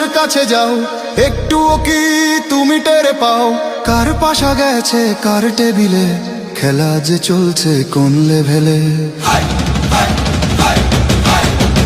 মানুষের কাছে যাও। একটুও কি তুমি টেরে পাও? কার পাশা গেছে কার টেবিলে? খেলা যে চলছে কোন লেভেলে?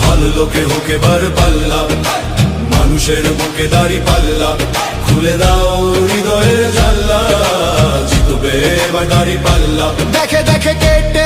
ভালো লোকে হোকে বার পাল্লা মানুষের বুকে দাড়ি পাল্লা খুলে দাও হৃদয়ের জাল্লা জিতবে এবার দাড়ি পাল্লা দেখে দেখে কেটে